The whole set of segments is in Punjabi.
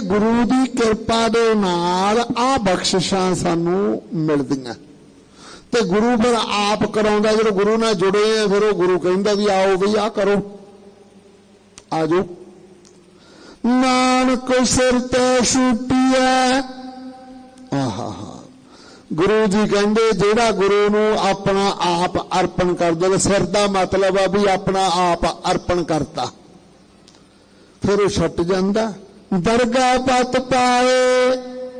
ਕਹਿੰਦੇ ਗੁਰੂ ਦੀ ਕਿਰਪਾ ਦੇ ਨਾਲ ਆ ਬਖਸ਼ਿਸ਼ਾਂ ਸਾਨੂੰ ਮਿਲਦੀਆਂ। ਤੇ ਗੁਰੂ ਫਿਰ ਆਪ ਕਰਾਉਂਦਾ, ਜਦੋਂ ਗੁਰੂ ਨਾਲ ਜੁੜੇ ਆ, ਫਿਰ ਉਹ ਗੁਰੂ ਕਹਿੰਦਾ ਵੀ ਆਓ ਵੀ ਆ ਕਰੋ। ਆਜੋ। ਨਾਨਕ ਸਿਰ ਤੇ ਛੁੱਟੀਐ ਆਹਾ ਗੁਰੂ ਜੀ ਕਹਿੰਦੇ, ਜਿਹੜਾ ਗੁਰੂ ਨੂੰ ਆਪਣਾ ਆਪ ਅਰਪਣ ਕਰ ਦੇ ਸਿਰ ਦਾ ਮਤਲਬ ਆ ਵੀ ਆਪਣਾ ਆਪ ਅਰਪਣ ਕਰਤਾ। ਫਿਰ ਉਹ ਛੱਟ ਜਾਂਦਾ। ਦਰਗਾਹ ਪਤ ਪਾਏ,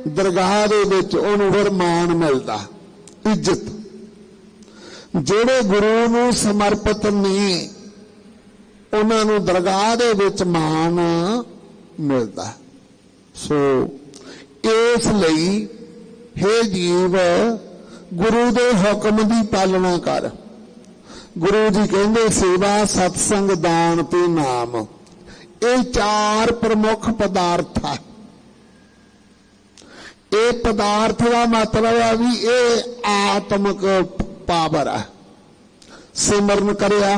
ਦਰਗਾਹ ਦੇ ਵਿੱਚ ਉਹਨੂੰ ਫਿਰ ਮਾਣ ਮਿਲਦਾ, ਇੱਜ਼ਤ। ਜਿਹੜੇ ਗੁਰੂ ਨੂੰ ਸਮਰਪਿਤ ਨੇ, ਉਹਨਾਂ ਨੂੰ ਦਰਗਾਹ ਦੇ ਵਿੱਚ ਮਾਣ ਮਿਲਦਾ। ਸੋ ਇਸ ਲਈ हे ਜੀਵ, ਗੁਰੂ ਦੇ ਹੁਕਮ ਦੀ ਪਾਲਣਾ ਕਰ। ਗੁਰੂ ਜੀ ਕਹਿੰਦੇ, ਸੇਵਾ, ਸਤਸੰਗ, ਦਾਨ ਤੇ ਨਾਮ। ਇਹ ਚਾਰ ਪ੍ਰਮੁੱਖ ਪਦਾਰਥ ਹੈ ਇਹ ਪਦਾਰਥ ਦਾ ਮਤਲਬ ਹੈ ਵੀ ਇਹ ਆਤਮਿਕ ਪਾਵਰ ਹੈ ਸਿਮਰਨ ਕਰਿਆ।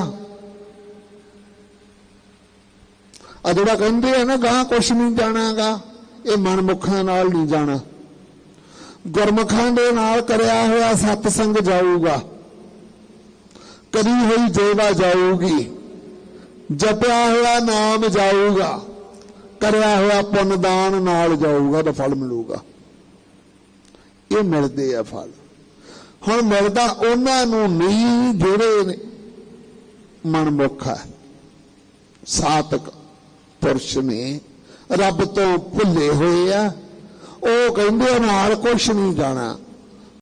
ਆ ਜਿਹੜਾ ਕਹਿੰਦੇ ਆ ਨਾ ਗਾਂ ਕੁਛ ਨਹੀਂ ਜਾਣਾਗਾ, ਇਹ ਮਨਮੁਖਾਂ ਨਾਲ ਨਹੀਂ ਜਾਣਾ। ਗੁਰਮੁਖਾਂ ਦੇ ਨਾਲ ਕਰਿਆ ਹੋਇਆ ਸਤਸੰਗ ਜਾਊਗਾ। ਕਰੀ ਹੋਈ ਜੇਵਾ ਜਾਊਗੀ। ਜਪਿਆ ਹੋਇਆ ਨਾਮ ਜਾਊਗਾ, ਕਰਿਆ ਹੋਇਆ ਪੁੰਨਦਾਨ ਨਾਲ ਜਾਊਗਾ ਤਾਂ ਫਲ ਮਿਲੂਗਾ। ਇਹ ਮਿਲਦੇ ਆ ਫਲ। ਹੁਣ ਮਿਲਦਾ ਉਹਨਾਂ ਨੂੰ ਨਹੀਂ ਜਿਹੜੇ ਨੇ। ਮਨਮੁਖ ਹੈ ਸਾਤਕ ਪੁਰਸ਼ ਨੇ। ਰੱਬ ਤੋਂ ਭੁੱਲੇ ਹੋਏ ਆ। ਉਹ ਕਹਿੰਦੇ ਆ, ਨਾਲ ਕੁਛ ਨਹੀਂ ਜਾਣਾ।